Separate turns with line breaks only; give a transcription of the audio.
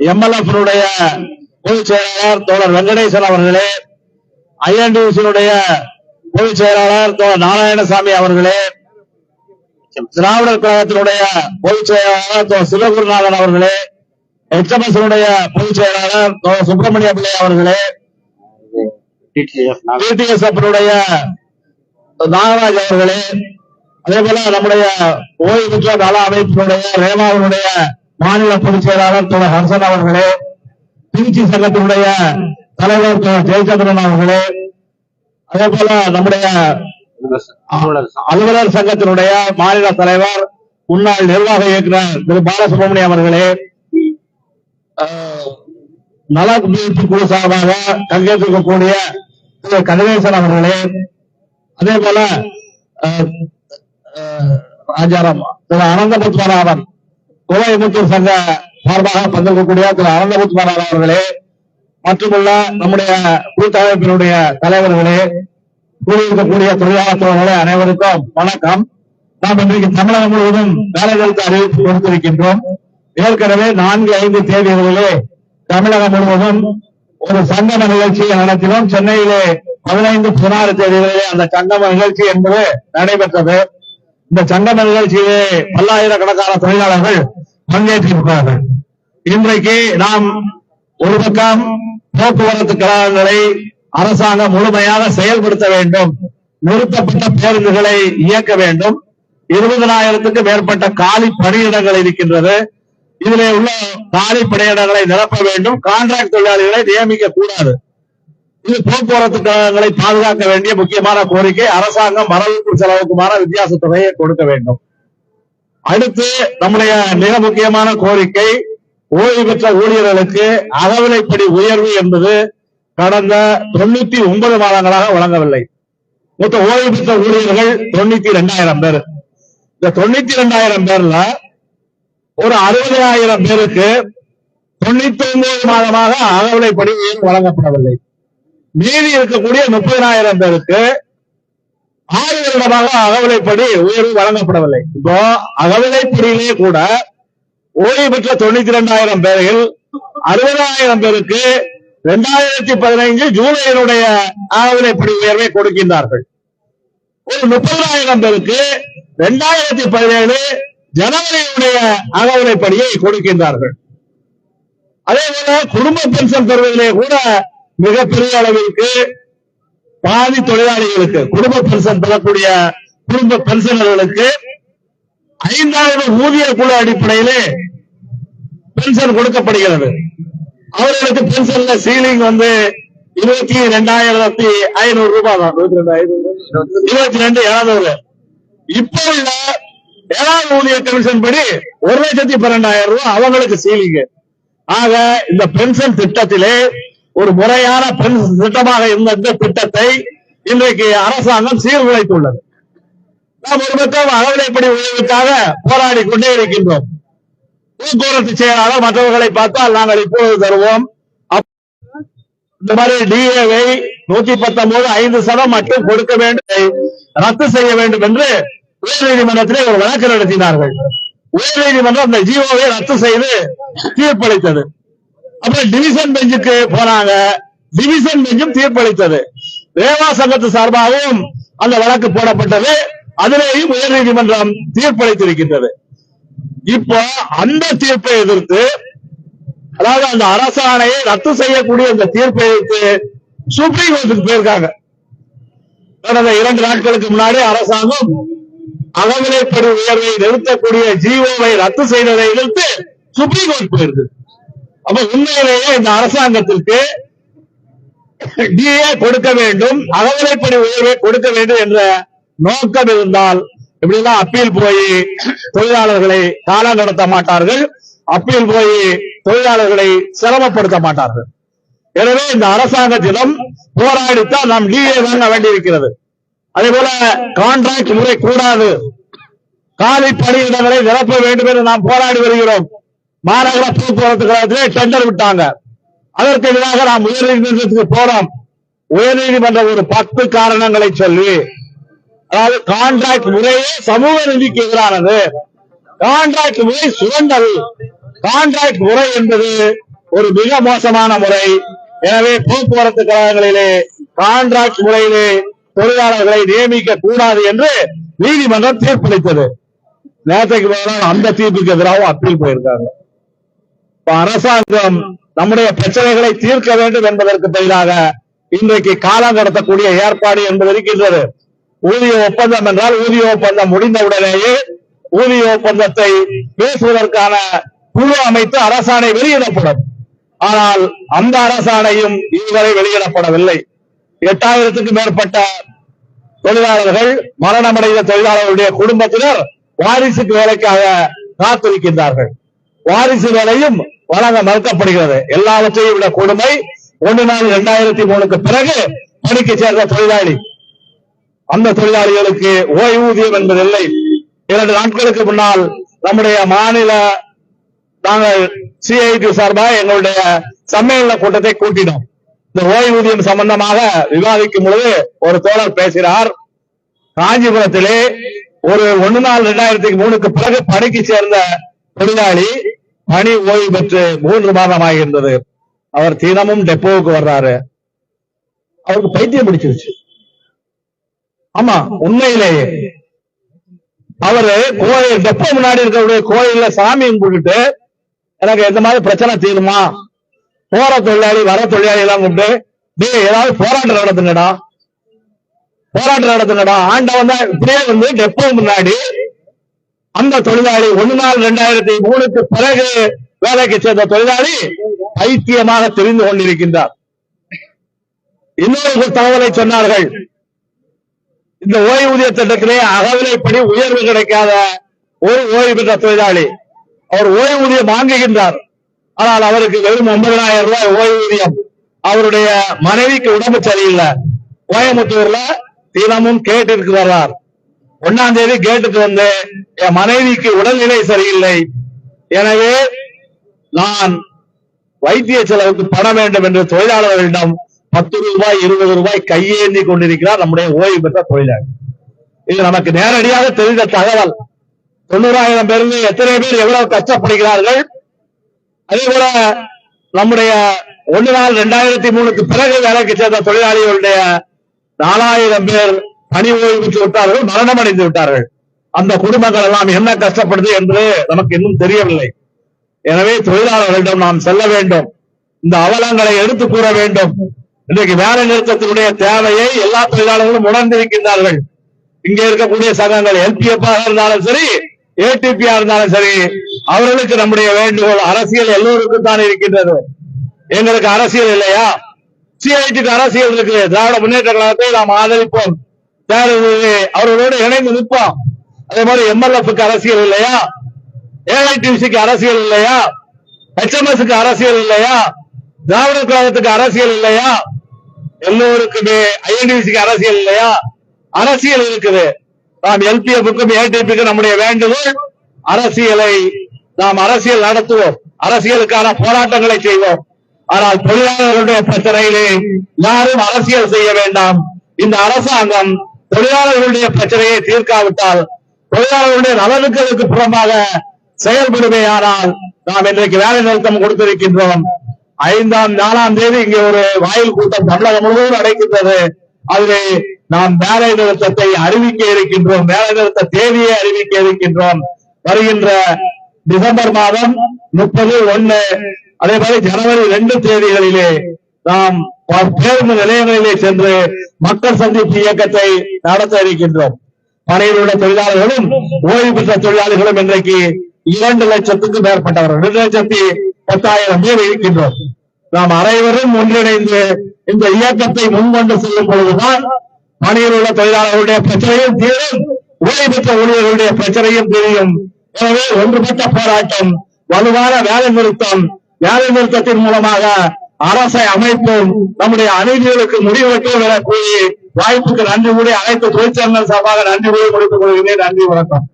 எம்எல்எஃப் பொதுச் செயலாளர் தோழர் வெங்கடேசன் அவர்களே ஐஎன்டிசியினுடைய பொதுச் செயலாளர் தோழர் நாராயணசாமி அவர்களே திராவிடர் கழகத்தினுடைய பொதுச் செயலாளர் தோழர் சிவகுருநாதன் அவர்களே எச்எம்எஸ் பொதுச் செயலாளர் தோழர் சுப்பிரமணிய பிள்ளை அவர்களே டிடிஎஸ் அப்பனுடைய நாகராஜ் அவர்களே அதே போல நம்முடைய ஓய்வு பெற்ற நல அமைப்பினுடைய ரேமாவினுடைய மாநில பொதுச் செயலாளர் திரு ஹர்சன் அவர்களே திருச்சி சங்கத்தினுடைய தலைவர் திரு ஜெயச்சந்திரன் அவர்களே அதே போல நம்முடைய அலுவலர் சங்கத்தினுடைய மாநில தலைவர் முன்னாள் நிர்வாக இயக்குனர் திரு பாலசுப்ரமணியம் அவர்களே நல முயற்சி குழு சார்பாக பங்கேற்றிருக்கக்கூடிய திரு கதிரேசன் அவர்களே அதே போல அஹ், ராஜாராம் திரு அனந்தபுத்மநாதன் கோவைமுத்தூர் சங்க சார்பாக பங்கேற்கக்கூடிய திரு அனந்தபுத்மநாதன் அவர்களே மற்றுமுள்ள நம்முடைய கூட்டமைப்பினுடைய தலைவர்களே கூடியிருக்கக்கூடிய தொழிலாளர் தோழர்களே அனைவருக்கும் வணக்கம். நாம் இன்றைக்கு தமிழகம் முழுவதும் வேலைகளுக்கு அறிவிப்பு கொடுத்திருக்கின்றோம். ஏற்கனவே நான்கு ஐந்து தேதிகளிலே தமிழகம் முழுவதும் ஒரு சங்கம நிகழ்ச்சியை நடத்தினோம். சென்னையிலே பதினைந்து பதினாறு தேதிகளிலே அந்த சங்கம நிகழ்ச்சி என்பது நடைபெற்றது. இந்த சங்கம நிகழ்ச்சியிலே பல்லாயிரக்கணக்கான தொழிலாளர்கள் பங்கேற்றிருக்கிறார்கள் இன்றைக்கு நாம் ஒரு பக்கம் போக்குவரத்து கழகங்களை அரசாங்கம் முழுமையாக செயல்படுத்த வேண்டும் நிறுத்தப்பட்ட பேருந்துகளை இயக்க வேண்டும். இருபதனாயிரத்துக்கு மேற்பட்ட காலி பணியிடங்கள் இருக்கின்றது. இதிலே உள்ள காலி பணியிடங்களை நிரப்ப வேண்டும். கான்ட்ராக்ட் தொழிலாளிகளை நியமிக்க கூடாது இது போக்குவரத்து கழகங்களை பாதுகாக்க வேண்டிய முக்கியமான கோரிக்கை. அரசாங்கம் வரவுக்கு செலவுக்குமான வித்தியாச தொகையை கொடுக்க வேண்டும். அடுத்து நம்முடைய மிக முக்கியமான கோரிக்கை ஓய்வு பெற்ற ஊழியர்களுக்கு அகவிலைப்படி உயர்வு என்பது கடந்த தொண்ணூத்தி ஒன்பது மாதங்களாக வழங்கவில்லை. மொத்த ஓய்வு பெற்ற ஊழியர்கள் தொண்ணூத்தி ரெண்டாயிரம் பேர். இந்த தொண்ணூத்தி ரெண்டாயிரம் பேர்ல ஒரு அறுபதாயிரம் பேருக்கு தொண்ணூத்தி ஒன்பது மாதமாக அகவிலைப்படி உயர்வு வழங்கப்படவில்லை. மீதி இருக்கக்கூடிய முப்பதாயிரம் பேருக்கு ஆறு வருடமாக அகவிலைப்படி உயர்வு வழங்கப்படவில்லை. இப்போ அகவிலைப்படியிலே கூட ஓய்வு பெற்ற தொண்ணூத்தி ரெண்டாயிரம் பேரில் அறுபதாயிரம் பேருக்கு இரண்டாயிரத்தி பதினைந்து ஜூலையினுடைய அகவிலைப்படி உயர்வை கொடுக்கின்றார்கள். ஒரு முப்பதாயிரம் பேருக்கு இரண்டாயிரத்தி பதினேழு ஜனவரியுடைய அகவிலைப்படியை கொடுக்கின்றார்கள். அதே போல குடும்ப பென்ஷன் பெறுவதிலே கூட மிகப்பெரிய அளவிற்கு பாதி தொழிலாளிகளுக்கு குடும்ப பென்ஷன் பெறக்கூடிய குடும்ப பென்ஷனர்களுக்கு ஐந்தாயிரம் ஊதிய குழு அடிப்படையிலே பென்ஷன் கொடுக்கப்படுகிறது. அவர்களுக்கு பென்ஷன்ல சீலிங் வந்து இருபத்தி ரெண்டாயிரத்தி ஐநூறு ரூபாய் தான். இருபத்தி ரெண்டு ஏழாவது இப்போ இப்ப உள்ள ஏழாவது ஊதிய கமிஷன் படி ஒரு லட்சத்தி பன்னெண்டாயிரம் ரூபாய் அவங்களுக்கு சீலிங் ஆக இந்த பென்ஷன் திட்டத்திலே ஒரு முறையான பென்ஷன் திட்டமாக இருந்த இந்த திட்டத்தை இன்றைக்கு அரசாங்கம் சீர்குலைத்துள்ளது. நாம் ஒரு பக்கம் அகவிலைப்படி உதவிக்காக போராடி கொண்டே இருக்கின்றோம். போக்குவரத்து செயலாளர் மற்றவர்களை பார்த்தால் நாங்கள் இப்போது தருவோம். இந்த மாதிரி டிஏவை நூத்தி பத்தொன்பது ஐந்து சதம் மட்டும் கொடுக்க வேண்டும் ரத்து செய்ய வேண்டும் என்று உயர்நீதிமன்றத்திலே ஒரு வழக்கு நடத்தினார்கள். உயர்நீதிமன்றம் அந்த ஜிஓவை ரத்து செய்து தீர்ப்பளித்தது. அப்புறம் டிவிஷன் பெஞ்சுக்கு போனாங்க. டிவிஷன் பெஞ்சும் தீர்ப்பளித்தது. ரேவா சங்கத்து சார்பாகவும் அந்த வழக்கு போடப்பட்டது. அதிலேயும் உயர்நீதிமன்றம் தீர்ப்பளித்திருக்கின்றது. இப்போ அந்த தீர்ப்பை எதிர்த்து அதாவது அந்த அரசாணையை ரத்து செய்யக்கூடிய அந்த தீர்ப்பை எதிர்த்து சுப்ரீம் கோர்ட்டுக்கு போயிருக்காங்க. கடந்த இரண்டு நாட்களுக்கு முன்னாடி அரசாங்கம் அகவிலைப்படி உயர்வை நிறுத்தக்கூடிய ஜீவோவை ரத்து செய்ததை எதிர்த்து சுப்ரீம் கோர்ட் போயிருக்கு. அப்ப உண்மையிலேயே இந்த அரசாங்கத்திற்கு டிஏ கொடுக்க வேண்டும் அகவிலைப்படி உயர்வை கொடுக்க வேண்டும் என்ற நோக்கம் இருந்தால் இப்படிலாம் அப்பீல் போய் தொழிலாளர்களை காலம் நடத்த மாட்டார்கள் அப்பீல் போய் தொழிலாளர்களை சிரமப்படுத்த மாட்டார்கள். எனவே இந்த அரசாங்கத்திடம் போராடித்தான் நாம் டிஏ வாங்க வேண்டியிருக்கிறது. அதே போல கான்ட்ராக்ட் முறை கூடாது. காலி பணியிடங்களை நிரப்ப வேண்டும் என்று நாம் போராடி வருகிறோம். மாநகர போக்குவரத்து கழகத்திலே டெண்டர் விட்டாங்க. அதற்கு எதிராக நாம் உயர்நீதிமன்றத்துக்கு போறோம் உயர்நீதிமன்றம் ஒரு பத்து காரணங்களை சொல்லி அதாவது கான்ட்ராக்ட் முறையே சமூக நீதிக்கு எதிரானது. கான்ட்ராக்ட் முறை சுரண்டது கான்ட்ராக்ட் முறை என்பது ஒரு மிக மோசமான முறை. எனவே போக்குவரத்து கழகங்களிலே கான்ட்ராக்ட் முறையிலே தொழிலாளர்களை நியமிக்க கூடாது என்று நீதிமன்றம் தீர்ப்பளித்தது. நேற்றைக்கு அந்த தீர்ப்புக்கு எதிராகவும் அப்பீல் போயிருக்காங்க. அரசாங்கம் நம்முடைய பிரச்சனைகளை தீர்க்க வேண்டும் என்பதற்கு பதிலாக இன்றைக்கு காலம் கடத்தக்கூடிய ஏற்பாடு என்பது இருக்கின்றது. ஊதிய ஒப்பந்தம் என்றால் ஊதிய ஒப்பந்தம் முடிந்தவுடனேயே ஊதிய ஒப்பந்தத்தை பேசுவதற்கான குழு அமைத்து அரசாணை வெளியிடப்படும். ஆனால் அந்த அரசாணையும் இதுவரை வெளியிடப்படவில்லை. எட்டாயிரத்துக்கும் மேற்பட்ட தொழிலாளர்கள் மரணமடைந்த தொழிலாளர்களுடைய குடும்பத்தினர் வாரிசுக்கு வேலைக்காக காத்திருக்கின்றார்கள். வாரிசு வேலையும் வழங்க மறுக்கப்படுகிறது. எல்லாவற்றையும் விட கொடுமை ஒன்று நாள் இரண்டாயிரத்தி மூணுக்கு பிறகு பணிக்கு சேர்ந்த தொழிலாளி. அந்த தொழிலாளிகளுக்கு ஓய்வூதியம் என்பதில்லை. இரண்டு நாட்களுக்கு முன்னால் நம்முடைய மாநில நாங்கள் சிஐடி சார்பாக எங்களுடைய சம்மேளன கூட்டத்தை கூட்டினோம். இந்த ஓய்வூதியம் சம்பந்தமாக விவாதிக்கும் பொழுது ஒரு தோழர் பேசினார். காஞ்சிபுரத்திலே ஒரு ஒன்னு நாள் இரண்டாயிரத்தி மூணுக்கு பிறகு பணிக்கு சேர்ந்த தொழிலாளி பணி ஓய்வு பெற்று மூன்று மாதம் ஆகின்றது அவர் தினமும் டெப்போவுக்கு வர்றாரு. அவருக்கு பைத்தியம் பிடிச்சிருச்சு. ஆமா உண்மையிலேயே. அவரு கோயில் டெப்போ முன்னாடி இருக்கக்கூடிய கோயில்ல சாமி கும்பிட்டுட்டு எனக்கு எந்த மாதிரி பிரச்சனை தீருமா? போற தொழிலாளி வர தொழிலாளி எல்லாம் கூப்பிட்டு நீ ஏதாவது போராட்டம் நடத்துங்கடா. போராட்டம் நடத்துங்கடா. ஆண்டவன் தான் இப்படியே வந்து டெப்போ முன்னாடி அந்த தொழிலாளி ஒன்னு நாள் ரெண்டாயிரத்தி மூணுக்கு பிறகு வேலைக்கு சேர்ந்த தொழிலாளி பைத்தியமாக தெரிந்து கொண்டிருக்கின்றார். இன்னொரு தகவலை சொன்னார்கள். இந்த ஓய்வூதிய திட்டத்திலே அகவிலைப்படி உயர்வு கிடைக்காத ஒரு ஓய்வு பெற்ற தொழிலாளி. அவர் ஓய்வூதியம் வாங்குகின்றார். ஆனால் அவருக்கு வெறும் ஒன்பதாயிரம் ரூபாய் ஓய்வூதியம். அவருடைய மனைவிக்கு உடம்பு சரியில்லை. கோயம்புத்தூர்ல தினமும் கேட்டிற்கு வர்றார். ஒன்னாம் தேதி கேட்டுக்கு வந்து என் மனைவிக்கு உடல்நிலை சரியில்லை. எனவே நான் வைத்திய செலவுக்கு பணம் வேண்டும் என்று தொழிலாளர்களிடம் பத்து ரூபாய் இருபது ரூபாய் கையேந்தி கொண்டிருக்கிறார் நம்முடைய ஓய்வு பெற்ற தொழிலாளி. இது நமக்கு நேரடியாக தெரிந்த தகவல். தொண்ணூறாயிரம் பேருந்து எத்தனை பேர் எவ்வளவு கஷ்டப்படுகிறார்கள்? அதே போல நம்முடைய ஒன்று நாள் இரண்டாயிரத்தி மூணுக்கு பிறகு வேலைக்கு சேர்ந்த தொழிலாளிகளுடைய நாலாயிரம் பேர் பணி ஓய்வுக்கு விட்டார்கள் மரணம் அடைந்து விட்டார்கள். அந்த குடும்பங்கள் எல்லாம் என்ன கஷ்டப்படுது என்று நமக்கு இன்னும் தெரியவில்லை. எனவே தொழிலாளர்களிடம் நாம் செல்ல வேண்டும். இந்த அவலங்களை எடுத்து கூற வேண்டும். இன்றைக்கு வேலை நிறுத்தத்தினுடைய தேவையை எல்லா தொழிலாளர்களும் உணர்ந்திருக்கின்றார்கள். இங்கே இருக்கக்கூடிய சங்கங்கள் எல்பிஎஃபாக இருந்தாலும் சரி ஏடிபியா இருந்தாலும் சரி அவர்களுக்கு நம்முடைய வேண்டுகோள் அரசியல் எல்லோருக்கும் தான் இருக்கின்றது. எங்களுக்கு அரசியல் இல்லையா? சிஐடிக்கு அரசியல் இருக்கு திராவிட முன்னேற்ற கழகத்தை நாம் ஆதரிப்போம். தேர்தலிலே அவர்களோடு இணைந்து நிற்போம். அதே மாதிரி எம்எல்எஃப்க்கு அரசியல் இல்லையா? ஏஐடிசிக்கு அரசியல் இல்லையா? ஹெச்எம்எஸ்க்கு அரசியல் இல்லையா? திராவிட கழகத்துக்கு அரசியல் இல்லையா? எல்லோருக்குமே ஐஎன்டிசிக்கு அரசியல் இல்லையா? அரசியல் இருக்குது. நாம் எல்பிஎஃப்க்கும் ஏடிபிக்கும் நம்முடைய வேண்டுகோள் அரசியலை நாம் அரசியல் நடத்துவோம். அரசியலுக்கான போராட்டங்களை செய்வோம். ஆனால் தொழிலாளர்களுடைய பிரச்சனையிலே யாரும் அரசியல் செய்ய வேண்டாம். இந்த அரசாங்கம் தொழிலாளர்களுடைய பிரச்சனையை தீர்க்காவிட்டால் தொழிலாளர்களுடைய நலனுக்கு புறமாக செயல்படுமையானால் நாம் இன்றைக்கு வேலை நிறுத்தம் கொடுத்திருக்கின்றோம். ஐந்தாம் நாலாம் தேதி இங்கே ஒரு வாயில் கூட்டம் தமிழகம் முழுவதும் நடக்கின்றது. அதிலே நாம் வேலை நிறுத்தத்தை அறிவிக்க இருக்கின்றோம். வேலை நிறுத்த தேதியை அறிவிக்க இருக்கின்றோம். வருகின்ற டிசம்பர் மாதம் முப்பது ஒன்னு அதே மாதிரி ஜனவரி ரெண்டு தேதிகளிலே நாம் பேருந்து நிலையங்களிலே சென்று மக்கள் சந்திப்பு இயக்கத்தை நடத்த இருக்கின்றோம். பணியில் உள்ள தொழிலாளர்களும் ஓய்வு பெற்ற தொழிலாளர்களும் இன்றைக்கு இரண்டு லட்சத்துக்கும் மேற்பட்டவர்கள். இரண்டு லட்சத்தி பத்தாயிரம் பேர் இருக்கின்றோம். நாம் அனைவரும் ஒன்றிணைந்து இந்த இயக்கத்தை முன்கொண்டு செல்லும் பொழுதுதான் பணியில் உள்ள தொழிலாளர்களுடைய பிரச்சனையும் தீரும் ஓய்வு பெற்ற ஊழியர்களுடைய பிரச்சனையும் தெரியும் எனவே ஒன்றுபட்ட போராட்டம் வலுவான வேலை நிறுத்தம் வேலை நிறுத்தத்தின் மூலமாக அரசை அமைப்போம். நம்முடைய அநீதிகளுக்கு முடிவெட்டும் என கூறி வாய்ப்புக்கு நன்றி கூடி அனைத்து தொழிற்சங்கங்கள் சார்பாக நன்றி கூறி கொடுத்துக் கொள்கிறேன். நன்றி வணக்கம்.